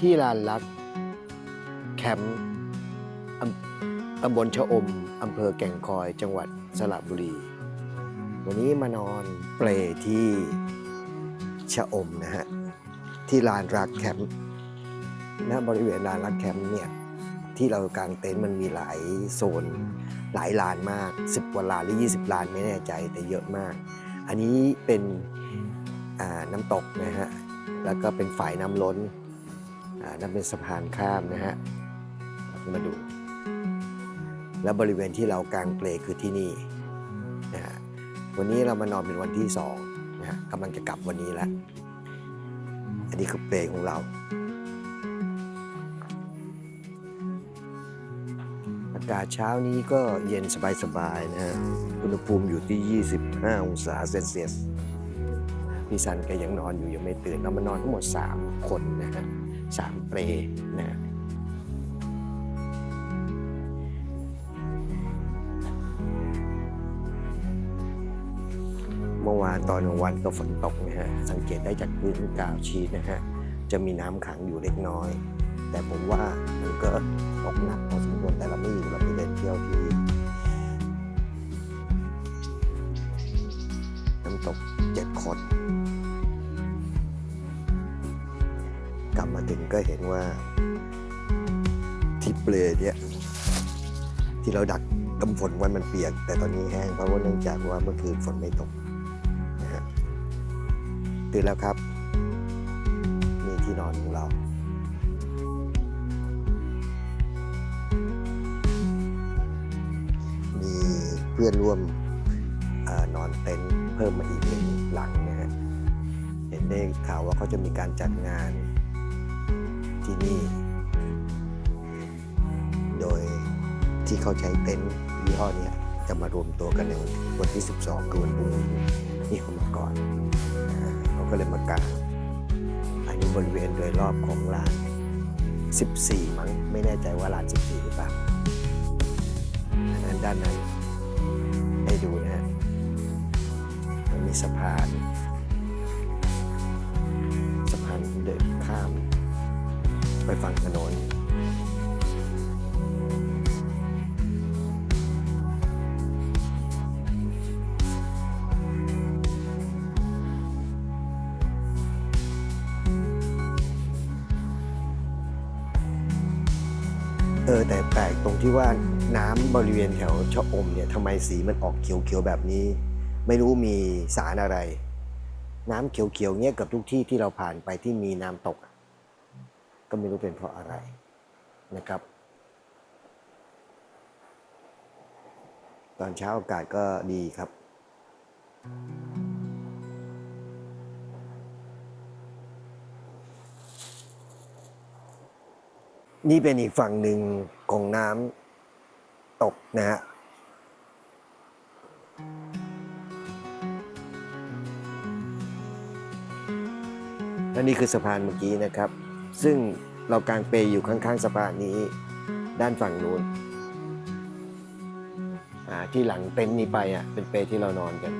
ที่ลานลักแคมป์ตำบลชะอมอำเภอแก่งคอยจังหวัดสระบุรี วันนี้มานอนเปลที่ชะอมนะฮะ ที่ลานรักแคมป์ณบริเวณลานรักแคมป์เนี่ย ที่เรากางเต็นท์มันมีหลายโซน หลายลานมาก 10 กว่าลานหรือ 20 ลานไม่แน่ใจแต่เยอะมาก อันนี้เป็นน้ำตกนะฮะ แล้วก็เป็นฝ่ายน้ำล้น นั่นเป็นสะพานข้ามนะฮะมาดู แล้วบริเวณที่เรากางเปลคือที่นี่นะฮะวันนี้เรามานอนเป็นวันที่สองนะฮะกำลังจะกลับวันนี้แล้วอันนี้คือเปลของเราอากาศเช้านี้ก็เย็นสบายๆนะฮะอุณหภูมิอยู่ที่ 25 องศาเซลเซียสพี่ซันแกยังนอนอยู่ยังไม่ตื่นเรามานอนทั้งหมด 3 คนนะฮะ สามเปลนะเมื่อวานตอนกลางวันก็ฝนตกนะฮะ สังเกตได้จากพื้นกาวชีนะฮะ จะมีน้ำขังอยู่เล็กน้อย แต่ผมว่ามันก็ตกหนักพอสมควรแต่เราไม่อยู่เราไปเดินเที่ยวที่น้ำตกเจ็ดคด กลับมาถึงก็เห็นว่าที่เปลอยเนี่ยที่เราดักกำฝนวันมันเปียก แต่ตอนนี้แห้งเพราะว่าเนื่องจากว่าเมื่อคืนฝนไม่ตกนะฮะตื่นแล้วครับนี่ที่นอนของเรามีเพื่อนร่วมอนอนเต็นท์เพิ่มมาอีกหนึ่งหลังนะฮะเห็นได้ข่าวว่าเขาจะมีการจัดงาน ที่นี่ โดยที่เขาใช้เต็นท์ยี่ห้อนี้ยจะมารวมตัวกันในวันที่ 12 คือวันพรุ่งนี้นี่เขามาก่อนเขาก็เลยมากางอันนี้บริเวณโดยรอบของลาน 14 มั้งไม่แน่ใจว่าลาน 14 หรือเปล่าอันนั้นด้านในให้ดูนะฮะมันมีสะพาน สะพานเดินข้าม ไปฝั่งถนนเออแต่แปลกตรงที่ว่าน้ำบริเวณแถวชะอมเนี่ยทำไมสีมันออกเขียวๆแบบนี้ ไม่รู้มีสารอะไร น้ำเขียวๆเงี้ยกับทุกที่ที่เราผ่านไปที่มีน้ำตก ก็ไม่รู้เป็นเพราะอะไรนะครับ ตอนเช้าอากาศก็ดีครับ นี่เป็นอีกฝั่งหนึ่งของน้ำตกนะฮะและนี่คือสะพานเมื่อกี้นะครับ ซึ่งเรากางเปยอยู่ข้างๆสะพานนี้ ด้านฝั่งนู้นอ่าที่หลังเต็นท์นี้ไปอะเป็นเปยที่เรานอนกัน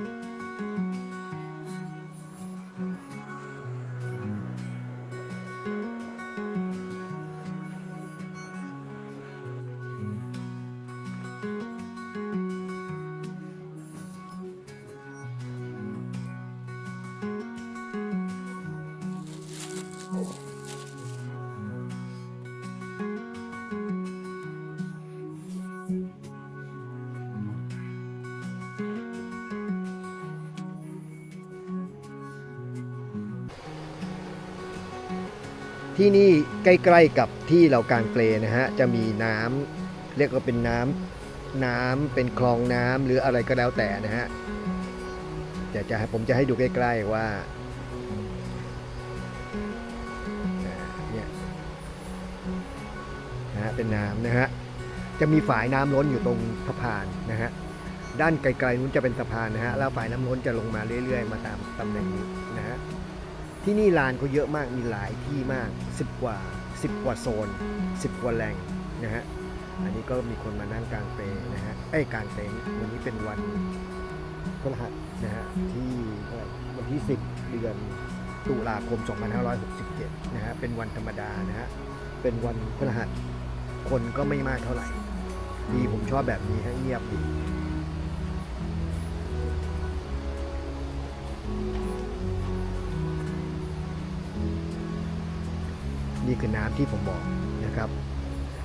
ที่นี่ใกล้ๆกับที่เรากางเปลนะฮะจะมีน้ำเรียกว่าเป็นน้ำน้ำเป็นคลองน้ำหรืออะไรก็แล้วแต่นะฮะจะจะผมจะให้ดูใกล้ๆว่าเนี่ยนะฮะเป็นน้ำนะฮะจะมีฝายน้ำล้นอยู่ตรงสะพานนะฮะด้านไกลๆนู้นจะเป็นสะพานนะฮะแล้วฝายน้ำล้นจะลงมาเรื่อย ๆ มาตามตำแหน่งนี้นะฮะ ที่นี่ลานเขาเยอะมากมีหลายที่มาก 10 กว่า 10 กว่าโซน 10 กว่าแหล่งนะฮะอันนี้ก็มีคนมานั่งกลางเปลนะฮะเอ้กลางเต็นท์วันนี้เป็นวันพฤหัสนะฮะที่วันที่ 10 เดือนตุลาคม 2567 นะครับเป็นวันธรรมดานะฮะเป็นวันพฤหัสคนก็ไม่มากเท่าไหร่ดีผมชอบแบบนี้ฮะเงียบดี นี่คือน้ำที่ผมบอกนะครับ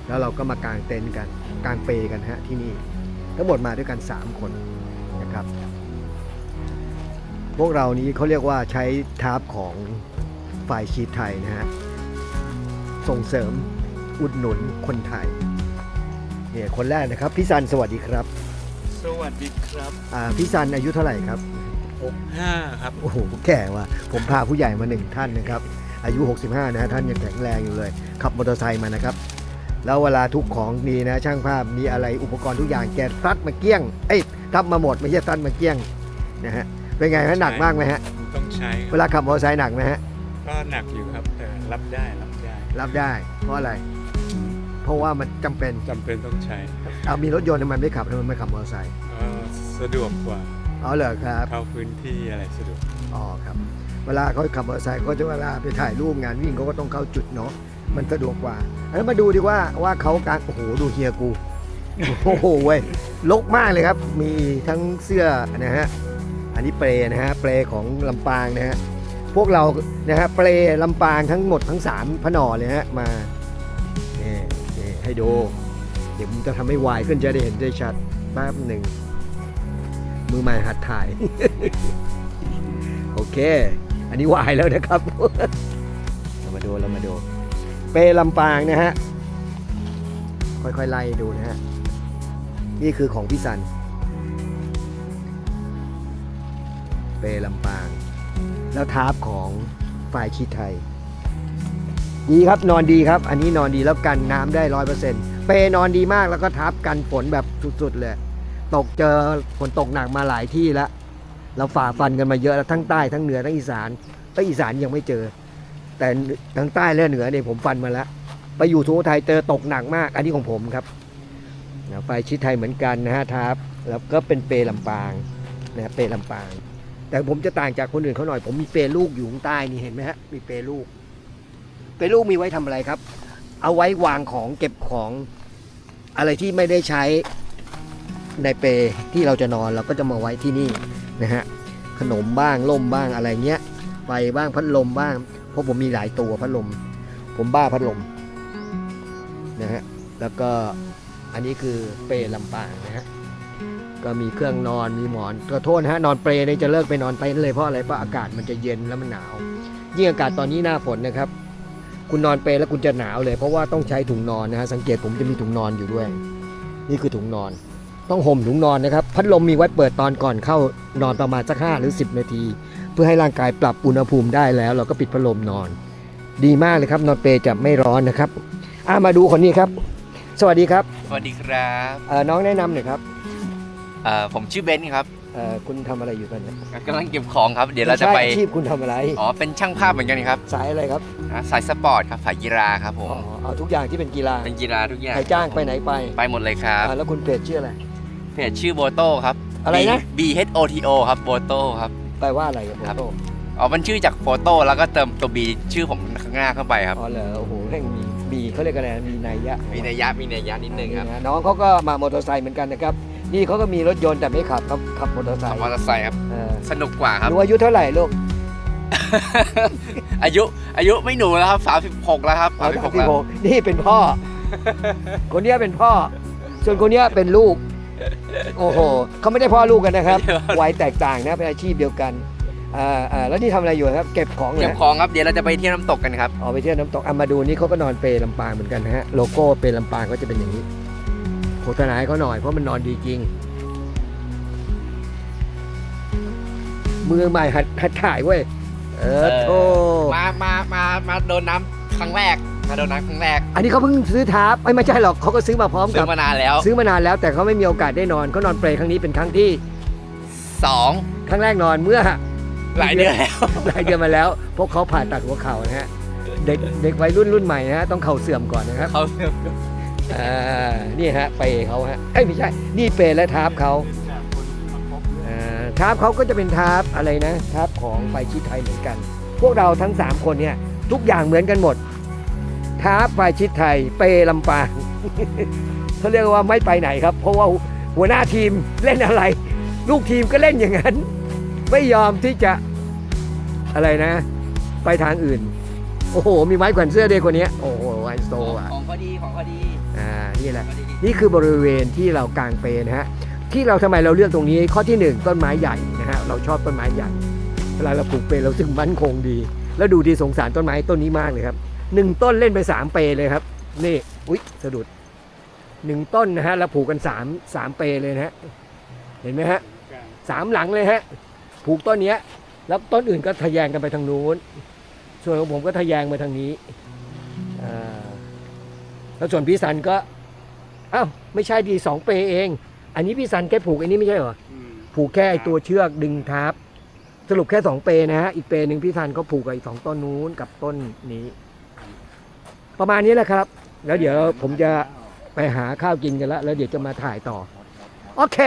แล้วเราก็มากางเต็นท์กันกางเปลกันฮะที่นี่ทั้งหมดมาด้วยกัน 3 คนนะครับ พวกเรานี้เขาเรียกว่าใช้ทาร์ปของฝ่ายชีพไทยนะฮะส่งเสริมอุดหนุนคนไทยเนี่ยคนแรกนะครับพี่ซันสวัสดีครับ สวัสดีครับอ่าพี่ซันอายุเท่าไหร่ครับ65ครับโอ้โหแก่ว่ะผมพาผู้ใหญ่มาหนึ่งท่านนะครับ อายุ 65นะฮะท่านยังแข็งแรงอยู่เลย ขับมอเตอร์ไซค์มานะครับ แล้วเวลาทุกของดีนะ ช่างภาพมีอะไรอุปกรณ์ทุกอย่างแกซัดมาเกลี้ยง เอ้ยทับมาหมดไม่ใช่ซัดมาเกลี้ยงนะฮะ เป็นไงฮะหนักมากไหมฮะ ต้องใช้คเวรับลาขับมอเตอร์ไซค์หนักไหมฮะ ก็หนักอยู่ครับแต่รับได้รับได้รับได้ เพราะอะไร เพราะว่ามันจำเป็นจำเป็นต้องใช้เอามีรถยนต์ทำไมไม่ขับทำไมไม่ขับมอเตอร์ไซค์ก็สะดวกกว่าอ๋อเหรอครับ เข้าพื้นที่อะไรสะดวก อ๋อครับ เวลาเขาขับมอเตอร์ไซค์เขาจะเวลาไปถ่ายรูปงานวิ่งเขาก็ต้องเข้าจุดเนาะมันสะดวกกว่าอันนั้นมาดูดีว่าว่าเขาการโอ้โหดูเฮียกูโอ้โหเว้ยลกมากเลยครับ มีทั้งเสื้อนะฮะอันนี้เปรนะฮะเปรของลำปางนะฮะพวกเรานะฮะเปรลำปางทั้งหมดทั้งสามพนอเลยฮะมานี่นี่ให้ดูเดี๋ยวผมจะทำให้วายขึ้นจะได้เห็นได้ชัดแป๊บหนึ่งมือใหม่หัดถ่าย โอเค อันนี้วายแล้วนะครับ เรามาดูเรามาดู เปลำปางนะฮะ ค่อยๆไล่ดูนะฮะ นี่คือของพี่สัน เปลำปาง แล้วทาร์ปของฝ่ายชีไทย ดีครับนอนดีครับ อันนี้นอนดีแล้วกันน้ำได้ร้อยเปอร์เซ็นต์เปนอนดีมากแล้วก็ทับกันฝนแบบสุดๆเลย ตกเจอฝนตกหนักมาหลายที่แล้ว เราฝ่าฟันกันมาเยอะแล้วทั้งใต้ทั้งเหนือทั้งอีสานแต่อีสานยังไม่เจอ แต่ทั้งใต้และเหนือเนี่ยผมฟันมาแล้ว ไปอยู่สุโขทัยเจอตกหนักมาก อันนี้ของผมครับไฟชิดไทยเหมือนกันนะฮะทับแล้วก็เป็นเปลำปางนะเปลำปาง แต่ผมจะต่างจากคนอื่นเขาหน่อย ผมมีเปลูกอยู่ข้างใต้นี่เห็นไหมฮะมีเปลูก เปลูกมีไว้ทำอะไรครับ เอาไว้วางของเก็บของอะไรที่ไม่ได้ใช้ในเปที่เราจะนอนเราก็จะมาไว้ที่นี่ นะฮะขนมบ้างล่มบ้างอะไรเงี้ยไฟบ้างพัดลมบ้าง เพราะผมมีหลายตัวพัดลม ผมบ้าพัดลมนะฮะแล้วก็อันนี้คือเปรลำปางนะฮะก็มีเครื่องนอนมีหมอนก็โทษฮะนอนเปรเนี่ยจะเลิกไปนอนเต็นท์เลยเพราะอะไรเพราะอากาศมันจะเย็นแล้วมันหนาว ยิ่งอากาศตอนนี้หน้าฝนนะครับ คุณนอนเปรแล้วคุณจะหนาวเลย เพราะว่าต้องใช้ถุงนอนนะฮะสังเกตผมจะมีถุงนอนอยู่ด้วย นี่คือถุงนอน ต้องห่มถุงนอนนะครับ พัดลมมีไว้เปิดตอนก่อนเข้านอนประมาณสักห้าหรือ 10 นาที เพื่อให้ร่างกายปรับอุณหภูมิได้แล้ว เราก็ปิดพัดลมนอน ดีมากเลยครับ นอนเปรย์จะไม่ร้อนนะครับอ่ามาดูคนนี้ครับ สวัสดีครับสวัสดีครับเอ่อน้องแนะนำหน่อยครับเอ่อผมชื่อเบนซ์ครับเอ่อคุณทำอะไรอยู่ตอนนี้กำลังเก็บของครับ เดี๋ยวเราจะไปม่ใช่อาชีพคุณทำอะไรอ๋อ เป็นช่างภาพเหมือนกันครับสายอะไรครับอ่าสายสปอร์ตครับสายกีฬาครับผมอ๋อเอาทุกอย่างที่เป็นกีฬาเป็นกีฬาทุกอย่างใครจ้างไปไหนไปไปหมดเลยครับ อ่าแล้วคุณเพจชื่ออะไร เพจชื่อโบโต้ครับ อะไรนะ B H O T O ครับโบโต้ครับ แปลว่าอะไรครับครับโต้อ๋อมันชื่อจากโฟโต้แล้วก็เติมตัว B ชื่อผมข้างหน้าเข้าไปครับ อ๋อเหรอโอ้โหแม่งมีมีเขาเรียกอะไรนะมีนัยยะมีนัยยะมีนัยยะนิดนึงครับนะน้องเขาก็มามอเตอร์ไซค์เหมือนกันนะครับ นี่เขาก็มีรถยนต์แต่ไม่ขับเขาขับมอเตอร์ไซขับค์มอเตอร์ไซค์ครับ เออสนุกกว่าครับ หนูอายุเท่าไหร่ลูกอายุอายุไม่หนูแล้วครับ 36 แล้วครับอ๋อ36ที่แล้วผมนี่เป็นพ่อ คนเนี้ยเป็นพ่อ ส่วนคนเนี้ยเป็นลูก โอ้โหเขาไม่ได้พ่อลูกกันนะครับวัยแตกต่างนะเป็นอาชีพเดียวกันอ่าอ่าแล้วนี่ทำอะไรอยู่ครับ เก็บของเหรเก็บอของครับเดี๋ยวเราจะไปเที่ยวน้ำตกกันครับออกไปเที่ยวน้ำตกอามาดูนี่เขาก็นอนเปรลำปางเหมือนกันนะฮะโลโก้เปรลำปางก็จะเป็นอย่างนี้โฆษณาให้เขาหน่อยเพราะมันนอนดีจริงมือใหม่หัดหัดถ่ายเว้ยเออโธ่มามามามาโดนน้ำครั้งแรก มาโดนน้ำครั้งแรกอันนี้เขาเพิ่งซื้อทาร์ปไอ้ยไม่ใช่หรอกเขาก็ซื้อมาพร้อมซื้กับอมานานแล้วซื้อมานานแล้วแต่เขาไม่มีโอกาสได้นอนเขานอนเปรย์ครั้งนี้เป็นครั้งที่สองครั้งแรกนอนเมื่อ หลายเดือนแล้ว หลายเดือนมาแล้วพวกเขาผ่าตัดหัวเข่านะฮะเด็กเด็กวัยรุ่นรุ่นใหม่นะฮะต้องเข่าเสื่อมก่อนนะครับเขาอ่านี่ฮะเปรย์เขาฮะเอ้ยไม่ใช่ นี่เปรย์และทาร์ปเขาอ่าทาร์ปเขาก็จะเป็นทาร์ปอะไรนะทาร์ปของไฟชีไทยเหมือนกัน พวกเราทั้ง 3 คนเนี่ยทุกอย่างเหมือนกันหมด ท้าไฟชิดไทย เปลำปางเขาเรียกว่าไม่ไปไหนครับ เพราะว่าหัวหน้าทีมเล่นอะไร ลูกทีมก็เล่นอย่างนั้น ไม่ยอมที่จะอะไรนะ ไปทางอื่น โอ้โห มีไม้แขวนเสื้อด้วยคนเนี้ยโอ้โหไฮโซอะของพอดีของพอดีอ่านี่แหละพอดีนี่คือบริเวณที่เรากางเปนะฮะที่เราทำไมเราเลือกตรงนี้ ข้อที่หนึ่งต้นไม้ใหญ่นะฮะเราชอบต้นไม้ใหญ่เวลาเราปลูกเปเราสึกมั่นคงดี แล้วดูดีสงสารต้นไม้ต้นนี้มากเลยครับ หนึ่งต้นเล่นไปสามเปเลยครับ นี่อุ๊ยสะดุดหนึ่งต้นนะฮะเราผูกกันสามสามเปเลยนะฮะเห็นไหมฮะสามหลังเลยฮะผูกต้นเนี้ย แล้วต้นอื่นก็ทะแยงกันไปทางนู้น ส่วนของผมก็ทะแยงไปทางนี้อ่าแล้วส่วนพี่สันก็อ้าวไม่ใช่ดีสองเปเอง อันนี้พี่สันแค่ผูกอันนี้ไม่ใช่เหรอผูกแค่ไอ้ตัวเชือกดึงทับสรุปแค่สองเปนะฮะอีกเปหนึ่งพี่สันก็ผูกกับอีกสองต้นนู้นกับต้นนี้ ประมาณนี้แหละครับ แล้วเดี๋ยวผมจะไปหาข้าวกินกันแล้วแล้วเดี๋ยวจะมาถ่ายต่อ โอเค